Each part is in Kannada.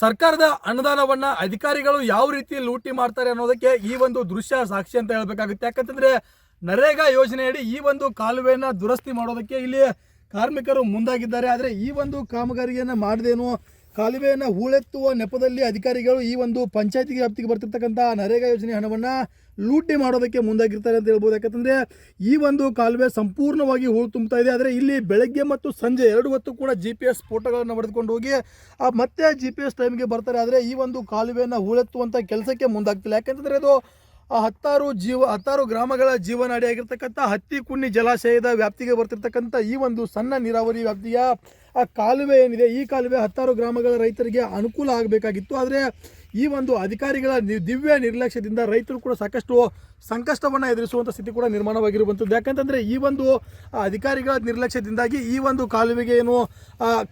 ಸರ್ಕಾರದ ಅನುದಾನವನ್ನ ಅಧಿಕಾರಿಗಳು ಯಾವ ರೀತಿ ಲೂಟಿ ಮಾಡ್ತಾರೆ ಅನ್ನೋದಕ್ಕೆ ಈ ಒಂದು ದೃಶ್ಯ ಸಾಕ್ಷಿ ಅಂತ ಹೇಳ್ಬೇಕಾಗುತ್ತೆ. ಯಾಕಂತಂದ್ರೆ ನರೇಗಾ ಯೋಜನೆಯಡಿ ಈ ಒಂದು ಕಾಲುವೆಯನ್ನ ದುರಸ್ತಿ ಮಾಡೋದಕ್ಕೆ ಇಲ್ಲಿ ಕಾರ್ಮಿಕರು ಮುಂದಾಗಿದ್ದಾರೆ. ಆದರೆ ಈ ಒಂದು ಕಾಮಗಾರಿಯನ್ನು ಮಾಡದೇನು ಕಾಲುವೆಯನ್ನು ಹೂಳೆತ್ತುವ ನೆಪದಲ್ಲಿ ಅಧಿಕಾರಿಗಳು ಈ ಒಂದು ಪಂಚಾಯತಿ ವ್ಯಾಪ್ತಿಗೆ ಬರ್ತಿರ್ತಕ್ಕಂಥ ನರೇಗಾ ಯೋಜನೆ ಹಣವನ್ನು ಲೂಟಿ ಮಾಡೋದಕ್ಕೆ ಮುಂದಾಗಿರ್ತಾರೆ ಅಂತ ಹೇಳ್ಬೋದು. ಯಾಕಂತಂದರೆ ಈ ಒಂದು ಕಾಲುವೆ ಸಂಪೂರ್ಣವಾಗಿ ಹೂಳು ತುಂಬ್ತಾ ಇದೆ. ಆದರೆ ಇಲ್ಲಿ ಬೆಳಗ್ಗೆ ಮತ್ತು ಸಂಜೆ ಎರಡು ಹೊತ್ತು ಕೂಡ ಜಿ ಪಿ ಎಸ್ ಫೋಟೋಗಳನ್ನು ಪಡೆದುಕೊಂಡು ಹೋಗಿ, ಆ ಮತ್ತೆ ಜಿ ಪಿ ಎಸ್ ಟೈಮ್ಗೆ ಬರ್ತಾರೆ. ಆದರೆ ಈ ಒಂದು ಕಾಲುವೆಯನ್ನು ಹೂಳೆತ್ತುವಂಥ ಕೆಲಸಕ್ಕೆ ಮುಂದಾಗ್ತಿಲ್ಲ. ಯಾಕಂತಂದರೆ ಅದು ಆ ಹತ್ತಾರು ಜೀವ, ಹತ್ತಾರು ಗ್ರಾಮಗಳ ಜೀವನಾಡಿಯಾಗಿರ್ತಕ್ಕಂಥ ಹತ್ತಿ ಕುಣ್ಣಿ ಜಲಾಶಯದ ವ್ಯಾಪ್ತಿಗೆ ಬರ್ತಿರ್ತಕ್ಕಂಥ ಈ ಒಂದು ಸಣ್ಣ ನೀರಾವರಿ ವ್ಯಾಪ್ತಿಯ ಆ ಕಾಲುವೆ ಏನಿದೆ ಈ ಕಾಲುವೆ ಹತ್ತಾರು ಗ್ರಾಮಗಳ ರೈತರಿಗೆ ಅನುಕೂಲ ಆಗಬೇಕಾಗಿತ್ತು. ಆದರೆ ಈ ಒಂದು ಅಧಿಕಾರಿಗಳ ದಿವ್ಯ ನಿರ್ಲಕ್ಷ್ಯದಿಂದ ರೈತರು ಕೂಡ ಸಾಕಷ್ಟು ಸಂಕಷ್ಟವನ್ನು ಎದುರಿಸುವಂಥ ಸ್ಥಿತಿ ಕೂಡ ನಿರ್ಮಾಣವಾಗಿರುವಂಥದ್ದು ಯಾಕಂತಂದರೆ ಈ ಒಂದು ಅಧಿಕಾರಿಗಳ ನಿರ್ಲಕ್ಷ್ಯದಿಂದಾಗಿ ಈ ಒಂದು ಕಾಲುವೆಗೆ ಏನು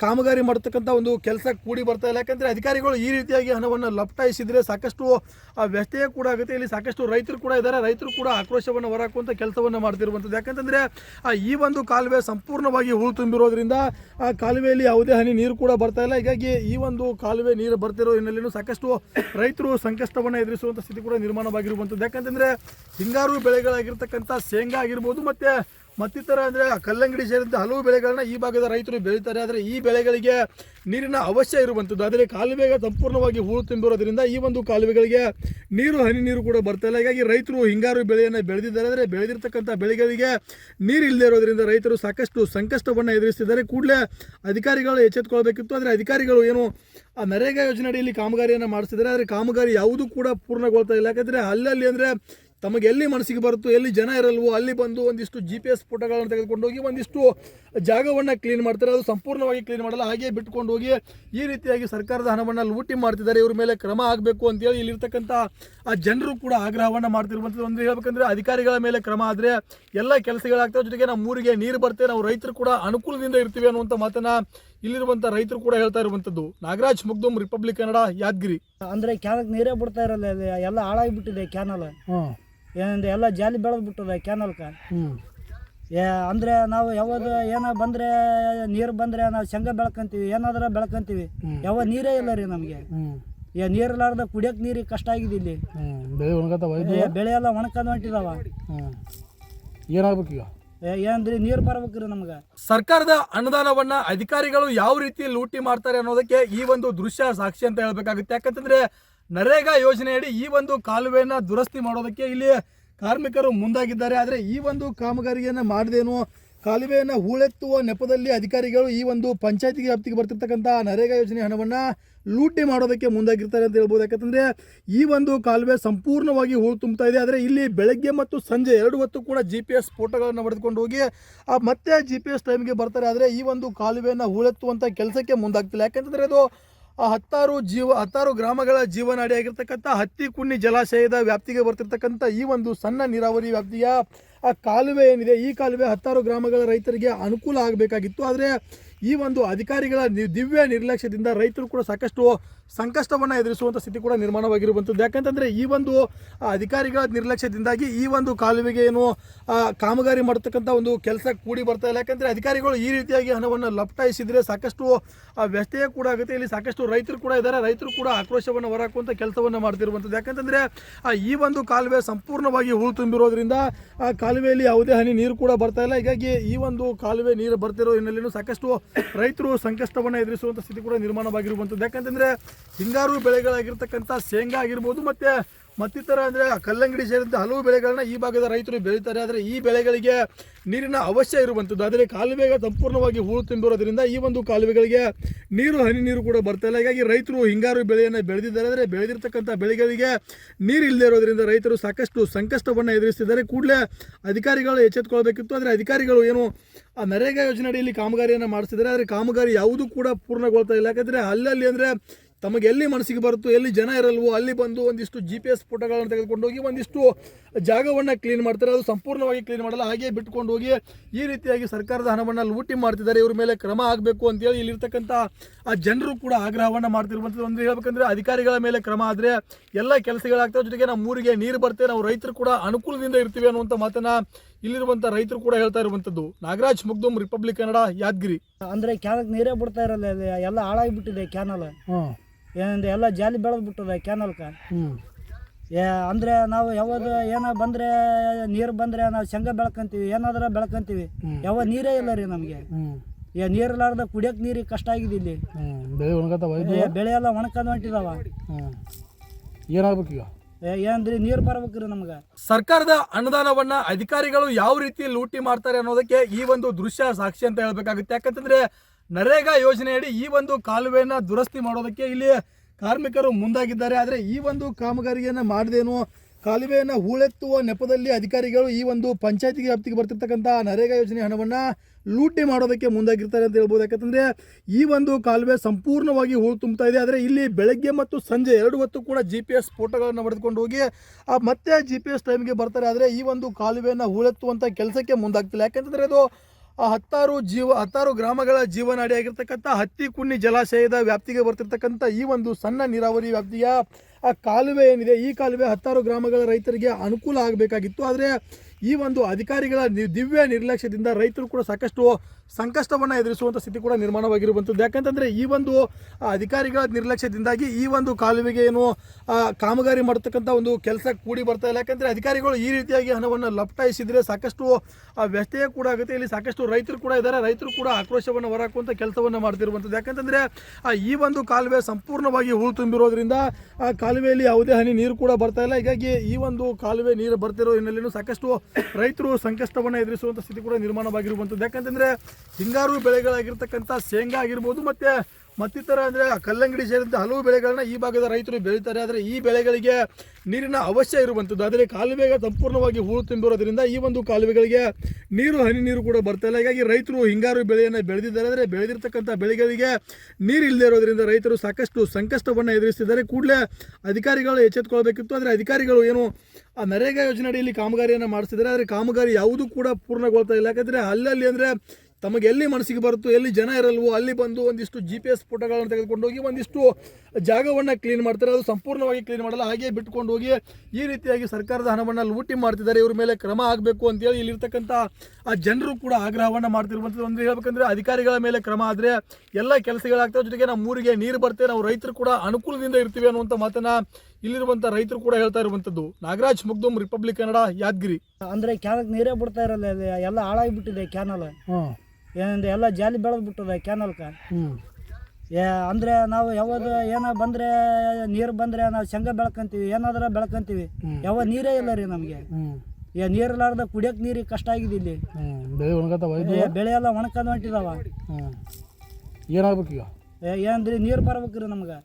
ಕಾಮಗಾರಿ ಮಾಡತಕ್ಕಂಥ ಒಂದು ಕೆಲಸ ಕೂಡಿ ಬರ್ತಾ ಇಲ್ಲ. ಯಾಕಂದರೆ ಅಧಿಕಾರಿಗಳು ಈ ರೀತಿಯಾಗಿ ಹಣವನ್ನು ಲಪ್ಟಾಯಿಸಿದರೆ ಸಾಕಷ್ಟು ಆ, ವ್ಯತ್ಯಯ ಕೂಡ ಆಗುತ್ತೆ. ಇಲ್ಲಿ ಸಾಕಷ್ಟು ರೈತರು ಕೂಡ ಇದ್ದಾರೆ. ರೈತರು ಕೂಡ ಆಕ್ರೋಶವನ್ನು ಹೊರಹಾಕುವಂಥ ಕೆಲಸವನ್ನು ಮಾಡ್ತಿರುವಂಥದ್ದು ಯಾಕಂತಂದರೆ ಈ ಒಂದು ಕಾಲುವೆ ಸಂಪೂರ್ಣವಾಗಿ ಹೂಳು ತುಂಬಿರೋದ್ರಿಂದ ಆ ಕಾಲುವೆಯಲ್ಲಿ ಯಾವುದೇ ಹನಿ ನೀರು ಕೂಡ ಬರ್ತಾ ಇಲ್ಲ. ಹೀಗಾಗಿ ಈ ಒಂದು ಕಾಲುವೆ ನೀರು ಬರ್ತಿರೋ ಹಿನ್ನೆಲೆಯೂ ಸಾಕಷ್ಟು ರೈತರು ಸಂಕಷ್ಟವನ್ನು ಎದುರಿಸುವಂಥ ಸ್ಥಿತಿ ಕೂಡ ನಿರ್ಮಾಣವಾಗಿರುವಂಥದ್ದು ಯಾಕಂತಂದರೆ ಹಿಂಗಾರು ಬೆಳೆಗಳಾಗಿರ್ತಕ್ಕಂಥ ಶೇಂಗಾ ಆಗಿರ್ಬೋದು ಮತ್ತು ಮತ್ತಿತರ ಅಂದರೆ ಕಲ್ಲಂಗಡಿ ಸೇರಿದಂತೆ ಹಲವು ಬೆಳೆಗಳನ್ನ ಈ ಭಾಗದ ರೈತರು ಬೆಳೀತಾರೆ. ಆದರೆ ಈ ಬೆಳೆಗಳಿಗೆ ನೀರಿನ ಅವಶ್ಯ ಇರುವಂಥದ್ದು ಆದರೆ ಕಾಲುವೆಗೆ ಸಂಪೂರ್ಣವಾಗಿ ಹೂಳು ತುಂಬಿರೋದ್ರಿಂದ ಈ ಒಂದು ಕಾಲುವೆಗಳಿಗೆ ನೀರು, ಹನಿ ನೀರು ಕೂಡ ಬರ್ತಾ ಇಲ್ಲ. ಹೀಗಾಗಿ ರೈತರು ಹಿಂಗಾರು ಬೆಳೆಯನ್ನು ಬೆಳೆದಿದ್ದಾರೆ. ಆದರೆ ಬೆಳೆದಿರ್ತಕ್ಕಂಥ ಬೆಳೆಗಳಿಗೆ ನೀರು ಇಲ್ಲದೆ ಇರೋದ್ರಿಂದ ರೈತರು ಸಾಕಷ್ಟು ಸಂಕಷ್ಟವನ್ನು ಎದುರಿಸ್ತಿದ್ದಾರೆ. ಕೂಡಲೇ ಅಧಿಕಾರಿಗಳು ಎಚ್ಚೆತ್ತುಕೊಳ್ಬೇಕಿತ್ತು ಆದರೆ ಅಧಿಕಾರಿಗಳು ಏನು ಆ ನರೇಗಾ ಯೋಜನೆ ಅಡಿಯಲ್ಲಿ ಕಾಮಗಾರಿಯನ್ನು ಮಾಡಿಸ್ತಿದ್ದಾರೆ. ಆದರೆ ಕಾಮಗಾರಿ ಯಾವುದೂ ಕೂಡ ಪೂರ್ಣಗೊಳ್ತಾ ಇಲ್ಲ. ಯಾಕಂದರೆ ಅಲ್ಲಲ್ಲಿ ಅಂದರೆ ತಮಗೆ ಎಲ್ಲಿ ಮನಸ್ಸಿಗೆ ಬರುತ್ತೋ ಎಲ್ಲಿ ಜನ ಇರಲ್ವೋ ಅಲ್ಲಿ ಬಂದು ಒಂದಿಷ್ಟು ಜಿ ಪಿ ಎಸ್ ಫೋಟೋಗಳನ್ನು ತೆಗೆದುಕೊಂಡು ಹೋಗಿ ಒಂದಿಷ್ಟು ಜಾಗವನ್ನು ಕ್ಲೀನ್ ಮಾಡ್ತಾರೆ. ಅದು ಸಂಪೂರ್ಣವಾಗಿ ಕ್ಲೀನ್ ಮಾಡಲ್ಲ ಹಾಗೆ ಬಿಟ್ಕೊಂಡು ಹೋಗಿ ಈ ರೀತಿಯಾಗಿ ಸರ್ಕಾರದ ಹಣವನ್ನು ಲೂಟಿ ಮಾಡ್ತಿದ್ದಾರೆ. ಇವ್ರ ಮೇಲೆ ಕ್ರಮ ಆಗಬೇಕು ಅಂತೇಳಿ ಇಲ್ಲಿರ್ತಕ್ಕಂಥ ಆ ಜನರು ಕೂಡ ಆಗ್ರಹವನ್ನು ಮಾಡ್ತಿರುವಂಥದ್ದು ಒಂದು ಹೇಳ್ಬೇಕಂದ್ರೆ ಅಧಿಕಾರಿಗಳ ಮೇಲೆ ಕ್ರಮ ಆದರೆ ಎಲ್ಲ ಕೆಲಸಗಳಾಗ್ತವೆ. ಜೊತೆಗೆ ನಮ್ಮ ಊರಿಗೆ ನೀರು ಬರ್ತೇವೆ ನಾವು ರೈತರು ಕೂಡ ಅನುಕೂಲದಿಂದ ಇರ್ತೀವಿ ಅನ್ನುವಂಥ ಮಾತನ್ನು ಇಲ್ಲಿರುವಂಥ ರೈತರು ಕೂಡ ಹೇಳ್ತಾ ಇರುವಂಥದ್ದು. ನಾಗರಾಜ್ ಮುಗ್ದುಮ್ ರಿಪಬ್ಲಿಕ್ ಕನ್ನಡ ಯಾದಗಿರಿ? ಅಂದರೆ ಕ್ಯಾನಕ್ಕೆ ನೀರೇ ಬಿಡ್ತಾ ಇರಲ್ಲ ಎಲ್ಲ ಹಾಳಾಗಿಬಿಟ್ಟಿದೆ ಕ್ಯಾನಲ್. ಏನಂದ್ರೆ ಎಲ್ಲ ಜಾಲಿ ಬೆಳೆದು ಬಿಟ್ಟದ ಕ್ಯಾನಲ್ಕ ಅಂದ್ರೆ ನಾವು ಯಾವಾಗ ಏನೋ ಬಂದ್ರೆ ನೀರು ಬಂದ್ರೆ ನಾವು ಶೇಂಗಾ ಬೆಳ್ಕೊಂತೀವಿ ಏನಾದರೂ ಬೆಳ್ಕೊಂತೀವಿ. ಯಾವ ನೀರೇ ಇಲ್ಲ ರೀ ನಮಗೆ. ಏ ನೀರಿಲ್ಲಾರ್ದ ಕುಡಿಯೋಕೆ ನೀರಿಗೆ ಕಷ್ಟ ಆಗಿದೆ ಇಲ್ಲಿ. ಬೆಳೆ ಒಣಗತ್ತವ ಏ, ಬೆಳೆ ಎಲ್ಲ ಒಣಕಂದ್ ಹೊಂಟಿದಾವ. ಏನಾಗ್ಬೇಕು ಈಗ? ಏ, ಏನ್ರಿ ನೀರು ಬರ್ಬೇಕ್ರಿ ನಮ್ಗೆ. ಸರ್ಕಾರದ ಅನುದಾನವನ್ನ ಅಧಿಕಾರಿಗಳು ಯಾವ ರೀತಿ ಲೂಟಿ ಮಾಡ್ತಾರೆ ಅನ್ನೋದಕ್ಕೆ ಈ ಒಂದು ದೃಶ್ಯ ಸಾಕ್ಷಿ ಅಂತ ಹೇಳ್ಬೇಕಾಗುತ್ತೆ. ಯಾಕಂತಂದ್ರೆ ನರೇಗಾ ಯೋಜನೆಯಡಿ ಈ ಒಂದು ಕಾಲುವೆಯನ್ನ ದುರಸ್ತಿ ಮಾಡೋದಕ್ಕೆ ಇಲ್ಲಿ ಕಾರ್ಮಿಕರು ಮುಂದಾಗಿದ್ದಾರೆ. ಆದರೆ ಈ ಒಂದು ಕಾಮಗಾರಿಯನ್ನು ಮಾಡದೇನು? ಕಾಲುವೆಯನ್ನು ಹೂಳೆತ್ತುವ ನೆಪದಲ್ಲಿ ಅಧಿಕಾರಿಗಳು ಈ ಒಂದು ಪಂಚಾಯತಿ ವ್ಯಾಪ್ತಿಗೆ ಬರ್ತಿರ್ತಕ್ಕಂಥ ನರೇಗಾ ಯೋಜನೆ ಹಣವನ್ನು ಲೂಟಿ ಮಾಡೋದಕ್ಕೆ ಮುಂದಾಗಿರ್ತಾರೆ ಅಂತ ಹೇಳ್ಬೋದು. ಯಾಕಂದರೆ ಈ ಒಂದು ಕಾಲುವೆ ಸಂಪೂರ್ಣವಾಗಿ ಹೂಳು ತುಂಬ್ತಾ ಇದೆ. ಆದರೆ ಇಲ್ಲಿ ಬೆಳಗ್ಗೆ ಮತ್ತು ಸಂಜೆ ಎರಡು ಹೊತ್ತು ಕೂಡ ಜಿ ಪಿ ಎಸ್ ಫೋಟೋಗಳನ್ನು ಹೊಡೆದುಕೊಂಡು ಹೋಗಿ, ಆ ಮತ್ತೆ ಜಿ ಪಿ ಎಸ್ ಟೈಮ್ಗೆ ಬರ್ತಾರೆ. ಆದರೆ ಈ ಒಂದು ಕಾಲುವೆಯನ್ನು ಹೂಳೆತ್ತುವಂಥ ಕೆಲಸಕ್ಕೆ ಮುಂದಾಗ್ತಿಲ್ಲ. ಯಾಕಂತಂದರೆ ಅದು ಆ ಹತ್ತಾರು ಜೀವ, ಹತ್ತಾರು ಗ್ರಾಮಗಳ ಜೀವನಾಡಿಯಾಗಿರ್ತಕ್ಕಂಥ ಹತ್ತಿ ಕುಣ್ಣಿ ಜಲಾಶಯದ ವ್ಯಾಪ್ತಿಗೆ ಬರ್ತಿರ್ತಕ್ಕಂಥ ಈ ಒಂದು ಸಣ್ಣ ನೀರಾವರಿ ವ್ಯಾಪ್ತಿಯ, ಆ ಕಾಲುವೆ ಏನಿದೆ, ಈ ಕಾಲುವೆ ಹತ್ತಾರು ಗ್ರಾಮಗಳ ರೈತರಿಗೆ ಅನುಕೂಲ ಆಗಬೇಕಾಗಿತ್ತು. ಆದರೆ ಈ ಒಂದು ಅಧಿಕಾರಿಗಳ ದಿವ್ಯ ನಿರ್ಲಕ್ಷ್ಯದಿಂದ ರೈತರು ಕೂಡ ಸಾಕಷ್ಟು ಸಂಕಷ್ಟವನ್ನು ಎದುರಿಸುವಂಥ ಸ್ಥಿತಿ ಕೂಡ ನಿರ್ಮಾಣವಾಗಿರುವಂಥದ್ದು. ಯಾಕಂತಂದರೆ ಈ ಒಂದು ಅಧಿಕಾರಿಗಳ ನಿರ್ಲಕ್ಷ್ಯದಿಂದಾಗಿ ಈ ಒಂದು ಕಾಲುವೆಗೆ ಏನು ಕಾಮಗಾರಿ ಮಾಡ್ತಕ್ಕಂಥ ಒಂದು ಕೆಲಸ ಕೂಡಿ ಬರ್ತಾ ಇಲ್ಲ. ಯಾಕಂದರೆ ಅಧಿಕಾರಿಗಳು ಈ ರೀತಿಯಾಗಿ ಹಣವನ್ನು ಲಪಟಾಯಿಸಿದರೆ ಸಾಕಷ್ಟು ವ್ಯತ್ಯಯ ಕೂಡ ಆಗುತ್ತೆ. ಇಲ್ಲಿ ಸಾಕಷ್ಟು ರೈತರು ಕೂಡ ಇದ್ದಾರೆ. ರೈತರು ಕೂಡ ಆಕ್ರೋಶವನ್ನು ಹೊರಹಾಕುವಂಥ ಕೆಲಸವನ್ನು ಮಾಡ್ತಿರುವಂಥದ್ದು. ಯಾಕಂತಂದರೆ ಈ ಒಂದು ಕಾಲುವೆ ಸಂಪೂರ್ಣವಾಗಿ ಹೂಳು ತುಂಬಿರೋದ್ರಿಂದ, ಆ, ಕಾಲುವೆಯಲ್ಲಿ ಯಾವುದೇ ಹನಿ ನೀರು ಕೂಡ ಬರ್ತಾ ಇಲ್ಲ. ಹೀಗಾಗಿ ಈ ಒಂದು ಕಾಲುವೆ ನೀರು ಬರ್ತಿರೋ ಹಿನ್ನೆಲೆಯೂ ಸಾಕಷ್ಟು ರೈತರು ಸಂಕಷ್ಟವನ್ನು ಎದುರಿಸುವಂಥ ಸ್ಥಿತಿ ಕೂಡ ನಿರ್ಮಾಣವಾಗಿರುವಂಥದ್ದು. ಯಾಕಂತಂದರೆ ಹಿಂಗಾರು ಬೆಳೆಗಳಾಗಿರ್ತಕ್ಕಂಥ ಶೇಂಗಾ ಆಗಿರ್ಬೋದು ಮತ್ತು ಮತ್ತಿತರ ಅಂದರೆ ಕಲ್ಲಂಗಡಿ ಸೇರಿದಂಥ ಹಲವು ಬೆಳೆಗಳನ್ನ ಈ ಭಾಗದ ರೈತರು ಬೆಳೀತಾರೆ. ಆದರೆ ಈ ಬೆಳೆಗಳಿಗೆ ನೀರಿನ ಅವಶ್ಯ ಇರುವಂಥದ್ದು ಆದರೆ ಕಾಲುವೆಗೆ ಸಂಪೂರ್ಣವಾಗಿ ಹೂಳು ತುಂಬಿರೋದ್ರಿಂದ ಈ ಒಂದು ಕಾಲುವೆಗಳಿಗೆ ನೀರು, ಹನಿ ನೀರು ಕೂಡ ಬರ್ತಾ ಇಲ್ಲ. ಹೀಗಾಗಿ ರೈತರು ಹಿಂಗಾರು ಬೆಳೆಯನ್ನು ಬೆಳೆದಿದ್ದಾರೆ. ಆದರೆ ಬೆಳೆದಿರ್ತಕ್ಕಂಥ ಬೆಳೆಗಳಿಗೆ ನೀರು ಇಲ್ಲದೆ ಇರೋದ್ರಿಂದ ರೈತರು ಸಾಕಷ್ಟು ಸಂಕಷ್ಟವನ್ನು ಎದುರಿಸ್ತಿದ್ದಾರೆ. ಕೂಡಲೇ ಅಧಿಕಾರಿಗಳು ಎಚ್ಚೆತ್ತುಕೊಳ್ಬೇಕಿತ್ತು ಆದರೆ ಅಧಿಕಾರಿಗಳು ಏನು ಆ ನರೇಗಾ ಯೋಜನೆ ಅಡಿಯಲ್ಲಿ ಕಾಮಗಾರಿಯನ್ನು ಮಾಡಿಸಿದ್ದಾರೆ ಆದರೆ ಕಾಮಗಾರಿ ಯಾವುದೂ ಕೂಡ ಪೂರ್ಣಗೊಳ್ತಾ ಇಲ್ಲ. ಯಾಕಂದರೆ ಅಲ್ಲಲ್ಲಿ ಅಂದರೆ ತಮಗೆ ಎಲ್ಲಿ ಮನಸ್ಸಿಗೆ ಬರುತ್ತೋ, ಎಲ್ಲಿ ಜನ ಇರಲ್ವೋ, ಅಲ್ಲಿ ಬಂದು ಒಂದಿಷ್ಟು ಜಿ ಪಿ ಎಸ್ ಫೋಟೋಗಳನ್ನು ತೆಗೆದುಕೊಂಡು ಹೋಗಿ ಒಂದಿಷ್ಟು ಜಾಗವನ್ನು ಕ್ಲೀನ್ ಮಾಡ್ತಾರೆ. ಅದು ಸಂಪೂರ್ಣವಾಗಿ ಕ್ಲೀನ್ ಮಾಡಲ್ಲ, ಹಾಗೆ ಬಿಟ್ಕೊಂಡು ಹೋಗಿ ಈ ರೀತಿಯಾಗಿ ಸರ್ಕಾರದ ಹಣವನ್ನು ಲೂಟಿ ಮಾಡ್ತಿದ್ದಾರೆ. ಇವ್ರ ಮೇಲೆ ಕ್ರಮ ಆಗಬೇಕು ಅಂತೇಳಿ ಇಲ್ಲಿರ್ತಕ್ಕಂಥ ಆ ಜನರು ಕೂಡ ಆಗ್ರಹವನ್ನು ಮಾಡ್ತಿರುವಂಥದ್ದು ಒಂದು ಹೇಳ್ಬೇಕಂದ್ರೆ ಅಧಿಕಾರಿಗಳ ಮೇಲೆ ಕ್ರಮ ಆದರೆ ಎಲ್ಲ ಕೆಲಸಗಳಾಗ್ತವೆ. ಜೊತೆಗೆ ನಮ್ಮ ಊರಿಗೆ ನೀರು ಬರ್ತೇವೆ ನಾವು ರೈತರು ಕೂಡ ಅನುಕೂಲದಿಂದ ಇರ್ತೀವಿ ಅನ್ನುವಂಥ ಮಾತನ್ನು ಇಲ್ಲಿರುವಂಥ ರೈತರು ಕೂಡ ಹೇಳ್ತಾ ಇರುವಂಥದ್ದು. ನಾಗರಾಜ್ ಮುಗ್ದುಮ್ ರಿಪಬ್ಲಿಕ್ ಕನ್ನಡ ಯಾದಗಿರಿ. ಅಂದ್ರೆ ಕ್ಯಾನಕ್ಕೆ ನೀರೇ ಬಿಡ್ತಾ ಇರಲ್ಲ ಎಲ್ಲ ಹಾಳಾಗಿ ಬಿಟ್ಟಿದೆ ಕ್ಯಾನಲ್ ಏನಂದ್ರೆ ಎಲ್ಲ ಜಾಲಿ ಬೆಳೆದು ಬಿಟ್ಟದ ಕ್ಯಾನಲ್ಕ ಹ್ಞೂ ಏ ಅಂದರೆ ನಾವು ಯಾವಾಗ ಏನ ಬಂದರೆ ನೀರು ಬಂದರೆ ನಾವು ಶೇಂಗಾ ಬೆಳ್ಕೊಂತೀವಿ ಏನಾದ್ರೆ ಬೆಳ್ಕೊಂತೀವಿ. ಯಾವ ನೀರೇ ಇಲ್ಲ ರೀ ನಮಗೆ. ಈಗ ನೀರಿಲ್ಲಾರ್ದ ಕುಡಿಯೋಕೆ ನೀರಿಗೆ ಕಷ್ಟ ಆಗಿದೆ ಇಲ್ಲಿ. ಬೆಳೆ ಒಣಗತ್ತವ ಎಲ್ಲ ಒಣಕಂದು ಹೊಂಟಿದಾವ. ಏನಾಗ್ಬೇಕು ಈಗ? ಏ, ಏನ್ರಿ ನೀರು ಬರ್ಬೇಕ್ರಿ ನಮ್ಗೆ. ಸರ್ಕಾರದ ಅನುದಾನವನ್ನ ಅಧಿಕಾರಿಗಳು ಯಾವ ರೀತಿ ಲೂಟಿ ಮಾಡ್ತಾರೆ ಅನ್ನೋದಕ್ಕೆ ಈ ಒಂದು ದೃಶ್ಯ ಸಾಕ್ಷಿ ಅಂತ ಹೇಳ್ಬೇಕಾಗುತ್ತೆ. ಯಾಕಂತಂದ್ರೆ ನರೇಗಾ ಯೋಜನೆಯಡಿ ಈ ಒಂದು ಕಾಲುವೆಯನ್ನ ದುರಸ್ತಿ ಮಾಡೋದಕ್ಕೆ ಇಲ್ಲಿ ಕಾರ್ಮಿಕರು ಮುಂದಾಗಿದ್ದಾರೆ. ಆದರೆ ಈ ಒಂದು ಕಾಮಗಾರಿಯನ್ನು ಮಾಡದೇನು ಕಾಲುವೆಯನ್ನ ಹೂಳೆತ್ತುವ ನೆಪದಲ್ಲಿ ಅಧಿಕಾರಿಗಳು ಈ ಒಂದು ಪಂಚಾಯತಿ ವ್ಯಾಪ್ತಿಗೆ ಬರ್ತಿರ್ತಕ್ಕಂಥ ನರೇಗಾ ಯೋಜನೆ ಹಣವನ್ನು ಲೂಟಿ ಮಾಡೋದಕ್ಕೆ ಮುಂದಾಗಿರ್ತಾರೆ ಅಂತ ಹೇಳ್ಬೋದು. ಯಾಕಂದರೆ ಈ ಒಂದು ಕಾಲುವೆ ಸಂಪೂರ್ಣವಾಗಿ ಹೂಳು ತುಂಬ್ತಾ ಇದೆ. ಆದರೆ ಇಲ್ಲಿ ಬೆಳಗ್ಗೆ ಮತ್ತು ಸಂಜೆ ಎರಡು ಹೊತ್ತು ಕೂಡ ಜಿ ಪಿ ಎಸ್ ಫೋಟೋಗಳನ್ನು ಪಡೆದುಕೊಂಡು ಹೋಗಿ, ಆ ಮತ್ತೆ ಜಿ ಪಿ ಎಸ್ ಟೈಮ್ಗೆ ಬರ್ತಾರೆ. ಆದರೆ ಈ ಒಂದು ಕಾಲುವೆಯನ್ನು ಹೂಳೆತ್ತುವಂಥ ಕೆಲಸಕ್ಕೆ ಮುಂದಾಗ್ತಿಲ್ಲ. ಯಾಕಂತಂದರೆ ಅದು ಆ ಹತ್ತಾರು ಜೀವ, ಹತ್ತಾರು ಗ್ರಾಮಗಳ ಜೀವನಾಡಿಯಾಗಿರ್ತಕ್ಕಂಥ ಹತ್ತಿ ಕುನ್ನಿ ಜಲಾಶಯದ ವ್ಯಾಪ್ತಿಗೆ ಬರ್ತಿರ್ತಕ್ಕಂಥ ಈ ಒಂದು ಸಣ್ಣ ನೀರಾವರಿ ವ್ಯಾಪ್ತಿಯ ಆ ಕಾಲುವೆ ಏನಿದೆ ಈ ಕಾಲುವೆ ಹತ್ತಾರು ಗ್ರಾಮಗಳ ರೈತರಿಗೆ ಅನುಕೂಲ ಆಗಬೇಕಾಗಿತ್ತು. ಆದರೆ ಈ ಒಂದು ಅಧಿಕಾರಿಗಳ ದಿವ್ಯ ನಿರ್ಲಕ್ಷ್ಯದಿಂದ ರೈತರು ಕೂಡ ಸಾಕಷ್ಟು ಸಂಕಷ್ಟವನ್ನು ಎದುರಿಸುವಂಥ ಸ್ಥಿತಿ ಕೂಡ ನಿರ್ಮಾಣವಾಗಿರುವಂಥದ್ದು ಯಾಕಂತಂದರೆ ಈ ಒಂದು ಅಧಿಕಾರಿಗಳ ನಿರ್ಲಕ್ಷ್ಯದಿಂದಾಗಿ ಈ ಒಂದು ಕಾಲುವೆಗೆ ಏನು ಕಾಮಗಾರಿ ಮಾಡತಕ್ಕಂಥ ಒಂದು ಕೆಲಸ ಕೂಡಿ ಬರ್ತಾ ಇಲ್ಲ. ಯಾಕಂದರೆ ಅಧಿಕಾರಿಗಳು ಈ ರೀತಿಯಾಗಿ ಹಣವನ್ನು ಲಪಟಾಯಿಸಿದರೆ ಸಾಕಷ್ಟು ಆ, ವ್ಯತ್ಯಯ ಕೂಡ ಆಗುತ್ತೆ. ಇಲ್ಲಿ ಸಾಕಷ್ಟು ರೈತರು ಕೂಡ ಇದ್ದಾರೆ. ರೈತರು ಕೂಡ ಆಕ್ರೋಶವನ್ನು ಹೊರಹಾಕುವಂಥ ಕೆಲಸವನ್ನು ಮಾಡ್ತಿರುವಂಥದ್ದು ಯಾಕಂತಂದರೆ ಈ ಒಂದು ಕಾಲುವೆ ಸಂಪೂರ್ಣವಾಗಿ ಹೂಳು ತುಂಬಿರೋದ್ರಿಂದ ಕಾಲುವೆಯಲ್ಲಿ ಯಾವುದೇ ಹನಿ ನೀರು ಕೂಡ ಬರ್ತಾ ಇಲ್ಲ. ಹೀಗಾಗಿ ಈ ಒಂದು ಕಾಲುವೆ ನೀರು ಬರ್ತಿರೋ ಹಿನ್ನೆಲೆಯೂ ಸಾಕಷ್ಟು ರೈತರು ಸಂಕಷ್ಟವನ್ನು ಎದುರಿಸುವಂಥ ಸ್ಥಿತಿ ಕೂಡ ನಿರ್ಮಾಣವಾಗಿರುವಂಥದ್ದು ಯಾಕಂತಂದರೆ ಹಿಂಗಾರು ಬೆಳೆಗಳಾಗಿರ್ತಕ್ಕಂಥ ಶೇಂಗಾ ಆಗಿರ್ಬೋದು ಮತ್ತು ಮತ್ತಿತರ ಅಂದರೆ ಕಲ್ಲಂಗಡಿ ಸೇರಿದಂತೆ ಹಲವು ಬೆಳೆಗಳನ್ನ ಈ ಭಾಗದ ರೈತರು ಬೆಳೀತಾರೆ. ಆದರೆ ಈ ಬೆಳೆಗಳಿಗೆ ನೀರಿನ ಅವಶ್ಯ ಇರುವಂಥದ್ದು ಆದರೆ ಕಾಲುವೆಗೆ ಸಂಪೂರ್ಣವಾಗಿ ಹೂಳು ತುಂಬಿರೋದ್ರಿಂದ ಈ ಒಂದು ಕಾಲುವೆಗಳಿಗೆ ನೀರು, ಹನಿ ನೀರು ಕೂಡ ಬರ್ತಾ ಇಲ್ಲ. ಹೀಗಾಗಿ ರೈತರು ಹಿಂಗಾರು ಬೆಳೆಯನ್ನು ಬೆಳೆದಿದ್ದಾರೆ. ಆದರೆ ಬೆಳೆದಿರ್ತಕ್ಕಂಥ ಬೆಳೆಗಳಿಗೆ ನೀರು ಇಲ್ಲದೆ ಇರೋದ್ರಿಂದ ರೈತರು ಸಾಕಷ್ಟು ಸಂಕಷ್ಟವನ್ನು ಎದುರಿಸ್ತಿದ್ದಾರೆ. ಕೂಡಲೇ ಅಧಿಕಾರಿಗಳು ಎಚ್ಚೆತ್ತುಕೊಳ್ಬೇಕಿತ್ತು ಆದರೆ ಅಧಿಕಾರಿಗಳು ಏನು ಆ ನರೇಗಾ ಯೋಜನೆ ಅಡಿಯಲ್ಲಿ ಕಾಮಗಾರಿಯನ್ನು ಮಾಡಿಸ್ತಿದ್ದಾರೆ. ಆದರೆ ಕಾಮಗಾರಿ ಯಾವುದೂ ಕೂಡ ಪೂರ್ಣಗೊಳ್ತಾ ಇಲ್ಲ. ಯಾಕಂದರೆ ಅಲ್ಲಲ್ಲಿ ಅಂದರೆ ತಮಗೆ ಎಲ್ಲಿ ಮನಸ್ಸಿಗೆ ಬರುತ್ತೋ, ಎಲ್ಲಿ ಜನ ಇರಲ್ವೋ, ಅಲ್ಲಿ ಬಂದು ಒಂದಿಷ್ಟು ಜಿ ಪಿ ಎಸ್ ಫೋಟೋಗಳನ್ನು ತೆಗೆದುಕೊಂಡು ಹೋಗಿ ಒಂದಿಷ್ಟು ಜಾಗವನ್ನು ಕ್ಲೀನ್ ಮಾಡ್ತಾರೆ. ಅದು ಸಂಪೂರ್ಣವಾಗಿ ಕ್ಲೀನ್ ಮಾಡಲ್ಲ, ಹಾಗೆ ಬಿಟ್ಕೊಂಡು ಹೋಗಿ ಈ ರೀತಿಯಾಗಿ ಸರ್ಕಾರದ ಹಣವನ್ನು ಲೂಟಿ ಮಾಡ್ತಿದ್ದಾರೆ. ಇವ್ರ ಮೇಲೆ ಕ್ರಮ ಆಗಬೇಕು ಅಂತೇಳಿ ಇಲ್ಲಿರ್ತಕ್ಕಂಥ ಆ ಜನರು ಕೂಡ ಆಗ್ರಹವನ್ನು ಮಾಡ್ತಿರುವಂಥದ್ದು ಒಂದು ಹೇಳ್ಬೇಕಂದ್ರೆ ಅಧಿಕಾರಿಗಳ ಮೇಲೆ ಕ್ರಮ ಆದರೆ ಎಲ್ಲ ಕೆಲಸಗಳಾಗ್ತವೆ. ಜೊತೆಗೆ ನಮ್ಮ ಊರಿಗೆ ನೀರು ಬರ್ತೇವೆ ನಾವು ರೈತರು ಕೂಡ ಅನುಕೂಲದಿಂದ ಇರ್ತೀವಿ ಅನ್ನುವಂಥ ಮಾತನ್ನ ಇಲ್ಲಿರುವಂಥ ರೈತರು ಕೂಡ ಹೇಳ್ತಾ ಇರುವಂಥದ್ದು ನಾಗರಾಜ್ ಮುಗ್ದುಮ್ ರಿಪಬ್ಲಿಕ್ ಕನ್ನಡ ಯಾದಗಿರಿ? ಅಂದ್ರೆ ಕ್ಯಾನಲ್ಗೆ ನೀರೇ ಬಿಡ್ತಾ ಇರಲ್ಲ ಎಲ್ಲ ಎಲ್ಲ ಹಾಳಾಗಿಬಿಟ್ಟಿದೆ ಕ್ಯಾನಲ್ ಏನಂದ್ರೆ ಎಲ್ಲ ಜಾಲಿ ಬೆಳೆದು ಬಿಟ್ಟದ ಕ್ಯಾನಲ್ಕ ಕ ಏ ಅಂದ್ರೆ ನಾವು ಯಾವಾಗ ಏನೋ ಬಂದ್ರೆ ನೀರು ಬಂದ್ರೆ ನಾವು ಶಂಗ ಬೆಳ್ಕೊಂತೀವಿ ಏನಾದ್ರೂ ಬೆಳ್ಕೊಂತೀವಿ. ಯಾವ ನೀರೇ ಇಲ್ಲ ರೀ ನಮಗೆ. ಏ ನೀರಿಲ್ಲಾರ್ದ ಕುಡಿಯೋಕೆ ನೀರಿಗೆ ಕಷ್ಟ ಆಗಿದೆ ಇಲ್ಲಿ. ಬೆಳೆ ಎಲ್ಲ ಒಣಕಂದು ಹೊಂಟಿದಾವ. ಏನಾಗ್ಬೇಕು ಈಗ? ಏ, ಏನ್ರಿ ನೀರು ಬರ್ಬೇಕ್ರಿ ನಮ್ಗೆ.